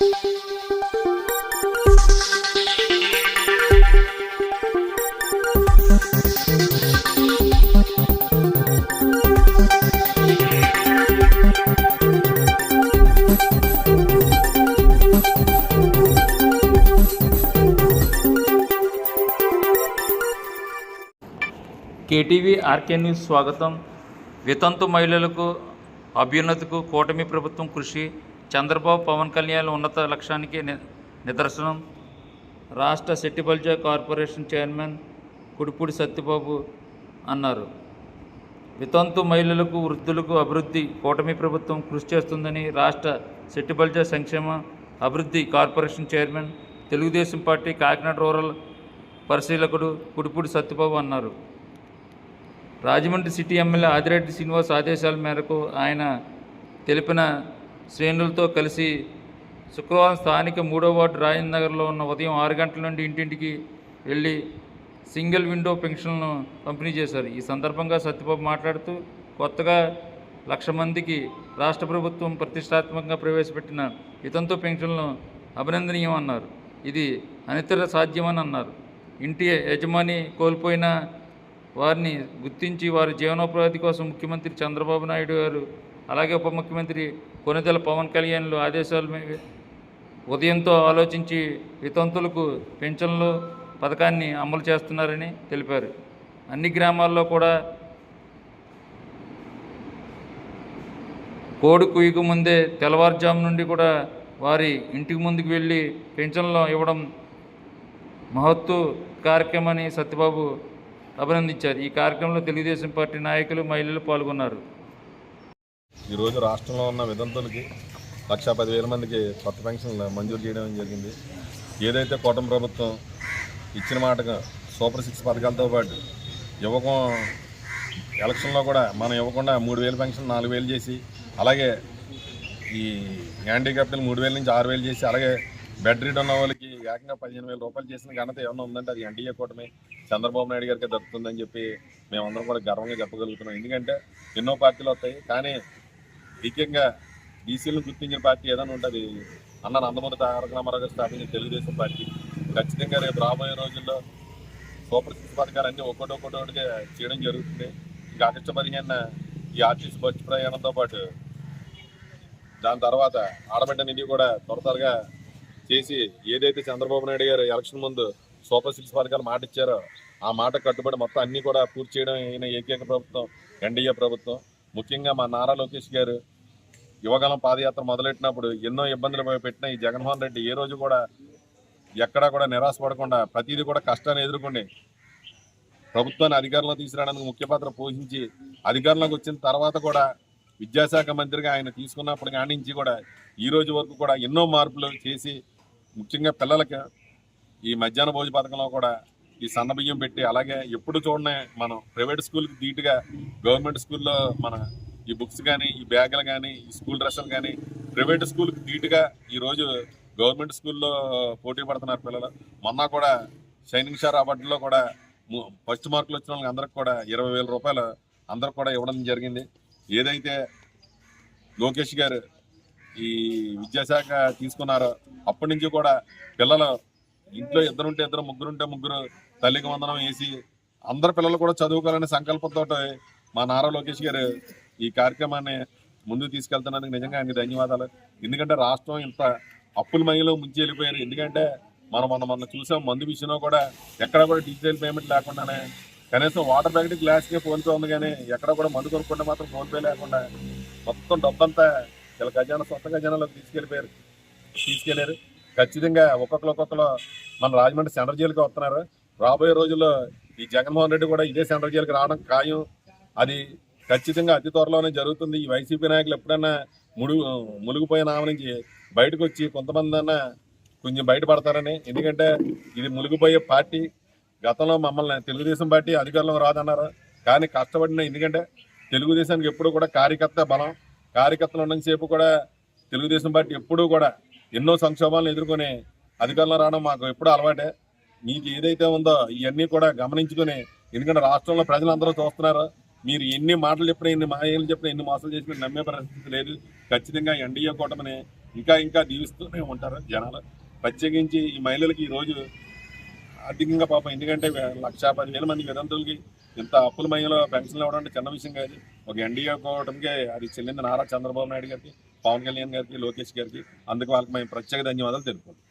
KTV RK news స్వాగతం. వితంతు మహిళలకు అభ్యున్నతికు కూటమి ప్రభుత్వం కృషి. చంద్రబాబు పవన్ కళ్యాణ్ ఉన్నత లక్ష్యానికి ని- నిదర్శనం. రాష్ట్ర సెట్టిబల్జా కార్పొరేషన్ చైర్మన్ కుడిపూడి సత్యబాబు అన్నారు. వితంతు మహిళలకు వృద్ధులకు అభివృద్ధి కూటమి ప్రభుత్వం కృషి చేస్తుందని రాష్ట్ర సెట్టిబల్జా సంక్షేమ అభివృద్ధి corporation chairman Telugu Desam party Kakinada rural పరిశీలకుడు Kudipudi Satyababu అన్నారు. రాజమండ్రి సిటీ ఎమ్మెల్యే ఆదిరెడ్డి శ్రీనివాస్ ఆదేశాల మేరకు ఆయన తెలిపిన శ్రేణులతో కలిసి శుక్రవారం స్థానిక మూడో వార్డు రాజేంద్ర నగర్లో ఉన్న ఉదయం ఆరు గంటల నుండి ఇంటింటికి వెళ్ళి సింగిల్ విండో పెన్షన్లను పంపిణీ చేశారు. ఈ సందర్భంగా సత్యబాబు మాట్లాడుతూ కొత్తగా లక్ష మందికి రాష్ట్ర ప్రభుత్వం ప్రతిష్టాత్మకంగా ప్రవేశపెట్టిన ఇతంతో పెన్షన్లను అభినందనీయం అన్నారు. ఇది అనితర సాధ్యమని అన్నారు. ఇంటి యజమాని కోల్పోయిన వారిని గుర్తించి వారి జీవనోపాధి కోసం ముఖ్యమంత్రి చంద్రబాబు నాయుడు గారు అలాగే ఉప ముఖ్యమంత్రి కొనిదెల పవన్ కళ్యాణ్లు ఆదేశాల ఉదయంతో ఆలోచించి వితంతులకు పెన్షన్లు పథకాన్ని అమలు చేస్తున్నారని తెలిపారు. అన్ని గ్రామాల్లో కూడా కోడి కుయ్యకు ముందే తెల్లవారుజాము నుండి కూడా వారి ఇంటికి ముందుకు వెళ్ళి పెన్షన్లు ఇవ్వడం మహత్తు కార్యక్రమాన్ని సత్యబాబు అభినందించారు. ఈ కార్యక్రమంలో తెలుగుదేశం పార్టీ నాయకులు మహిళలు పాల్గొన్నారు. ఈరోజు రాష్ట్రంలో ఉన్న విధంతులకి లక్ష పదివేల మందికి కొత్త పెన్షన్లు మంజూరు చేయడం జరిగింది. ఏదైతే కూటమి ప్రభుత్వం ఇచ్చిన మాటగా సూపర్ సిక్స్ పథకాలతో పాటు యువకం ఎలక్షన్లో కూడా మనం ఇవ్వకుండా మూడు వేలు పెన్షన్ నాలుగు వేలు చేసి అలాగే ఈ హ్యాండిక్యాప్టల్ మూడు వేల నుంచి ఆరు వేలు చేసి అలాగే బెడ్ రీడ్ ఉన్న వాళ్ళకి ఏకంగా పదిహేను వేల రూపాయలు చేసిన ఘనత ఏమన్నా ఉందంటే అది ఎన్డీఏ కూటమి చంద్రబాబు నాయుడు గారికి దక్కుతుందని చెప్పి మేమందరం కూడా గర్వంగా చెప్పగలుగుతున్నాం. ఎందుకంటే ఎన్నో పార్టీలు వస్తాయి కానీ ముఖ్యంగా బీసీలను గుర్తించిన పార్టీ ఏదైనా ఉంటుంది. అన్న నందమూరి తారక రామారావు గారు స్థాపించిన తెలుగుదేశం పార్టీ. ఖచ్చితంగా రేపు రాబోయే రోజుల్లో సూపర్ సిక్స్ పథకాలన్నీ ఒక్కొక్కటి ఒక్కొక్కటిగా చేయడం జరుగుతుంది. ఇంకా ఆగస్టు పదిహేను ఈ ఆర్టీసీ బస్సు ప్రయాణంతో పాటు దాని తర్వాత ఆడబిడ్డ నిధి కూడా త్వర త్వరగా చేసి ఏదైతే చంద్రబాబు నాయుడు గారు ఎలక్షన్ ముందు సూపర్ సిక్స్ పథకాలు మాట ఇచ్చారో ఆ మాట కట్టుబడి మొత్తం అన్నీ కూడా పూర్తి చేయడం అయిన ఏకైక ప్రభుత్వం ఎన్డీఏ ప్రభుత్వం. ముఖ్యంగా మా నారా లోకేష్ గారు యువగలం పాదయాత్ర మొదలెట్టినప్పుడు ఎన్నో ఇబ్బందులు పెట్టిన ఈ జగన్మోహన్ రెడ్డి ఏ రోజు కూడా ఎక్కడా కూడా నిరాశపడకుండా ప్రతిదీ కూడా కష్టాన్ని ఎదుర్కొని ప్రభుత్వాన్ని అధికారంలో తీసుకురావడానికి ముఖ్య పాత్ర పోషించి అధికారంలోకి వచ్చిన తర్వాత కూడా విద్యాశాఖ మంత్రిగా ఆయన తీసుకున్నప్పుడు కాడి నుంచి కూడా ఈ రోజు వరకు కూడా ఎన్నో మార్పులు చేసి ముఖ్యంగా పిల్లలకి ఈ మధ్యాహ్న భోజన పథకంలో కూడా ఈ సన్నబియ్యం పెట్టి అలాగే ఎప్పుడు చూడనే మనం ప్రైవేట్ స్కూల్కి ధీటుగా గవర్నమెంట్ స్కూల్లో మన ఈ బుక్స్ కానీ ఈ బ్యాగులు కానీ ఈ స్కూల్ డ్రెస్సులు కానీ ప్రైవేట్ స్కూల్కి ధీటుగా ఈరోజు గవర్నమెంట్ స్కూల్లో పోటీ పడుతున్నారు పిల్లలు. మొన్న కూడా షైనింగ్ స్టార్ అవార్డులో కూడా ఫస్ట్ మార్కులు వచ్చిన వాళ్ళకి అందరికి కూడా ఇరవై వేల రూపాయలు అందరికి కూడా ఇవ్వడం జరిగింది. ఏదైతే లోకేష్ గారు ఈ విద్యాశాఖ తీసుకున్నారో అప్పటి నుంచి కూడా పిల్లలు ఇంట్లో ఇద్దరుంటే ఇద్దరు ముగ్గురుంటే ముగ్గురు తల్లికి వందనం వేసి అందరు పిల్లలు కూడా చదువుకోవాలనే సంకల్పంతో మా నారా లోకేష్ గారు ఈ కార్యక్రమాన్ని ముందుకు తీసుకెళ్తున్నందుకు నిజంగా ఆయనకి ధన్యవాదాలు. ఎందుకంటే రాష్ట్రం ఇంత అప్పుల మహిళలో ముంచి వెళ్ళిపోయారు ఎందుకంటే మనం మొన్న మొన్న చూసాం మందు విషయంలో కూడా ఎక్కడ కూడా డిజిటల్ పేమెంట్ లేకుండానే కనీసం వాటర్ ప్యాకెట్ గ్లాస్కే ఫోన్పే ఉంది కానీ ఎక్కడ కూడా మందు కొనుక్కుంటే మాత్రం ఫోన్పే లేకుండా మొత్తం డబ్బంతా ఇలా ఖజానా సొంత ఖజానాలోకి తీసుకెళ్ళిపోయారు. తీసుకెళ్ళారు. ఖచ్చితంగా ఒక్కొక్కరు ఒక్కొక్కరు మన రాజమండ్రి సెంట్రల్ జైలుకి వస్తున్నారు. రాబోయే రోజుల్లో ఈ జగన్మోహన్ రెడ్డి కూడా ఇదే సెంట్రల్ జైలుకి రావడం ఖాయం. అది ఖచ్చితంగా అతి త్వరలోనే జరుగుతుంది. ఈ వైసీపీ నాయకులు ఎప్పుడన్నా ముడుగు మునిగిపోయిన ఆమె నుంచి బయటకు వచ్చి కొంతమంది అన్నా కొంచెం బయటపడతారని. ఎందుకంటే ఇది మునిగిపోయే పార్టీ. గతంలో మమ్మల్ని తెలుగుదేశం పార్టీ అధికారంలో రాదన్నారు. కానీ కష్టపడిన ఎందుకంటే తెలుగుదేశానికి ఎప్పుడు కూడా కార్యకర్త బలం. కార్యకర్తలు ఉన్నంతసేపు కూడా తెలుగుదేశం పార్టీ ఎప్పుడూ కూడా ఎన్నో సంక్షోభాలను ఎదుర్కొని అధికారంలో రావడం మాకు ఎప్పుడూ అలవాటే. మీకు ఏదైతే ఉందో ఇవన్నీ కూడా గమనించుకొని ఎందుకంటే రాష్ట్రంలో ప్రజలందరూ చూస్తున్నారు. మీరు ఎన్ని మాటలు చెప్పినా ఎన్ని మాయలు చెప్పినా ఎన్ని మోసాలు చేసినా నమ్మే పరిస్థితి లేదు. ఖచ్చితంగా ఎన్డీఏ కూటమిని ఇంకా ఇంకా దీవిస్తూనే ఉంటారు జనాలు. ప్రత్యేకించి ఈ మహిళలకి ఈ రోజు ఆర్థికంగా పాపం ఎందుకంటే లక్ష పదివేల మంది విదంతులకి ఇంత అప్పుల మహిళ పెన్షన్లు ఇవ్వడం అంటే చిన్న విషయం కాదు. ఒక ఎన్డీఏ కూటమికి అది చెల్లింది నారా చంద్రబాబు నాయుడు గారికి పవన్ కళ్యాణ్ గారికి లోకేష్ గారికి. అందుకు వాళ్ళకి మేము ప్రత్యేక ధన్యవాదాలు తెలుపుకుంటాం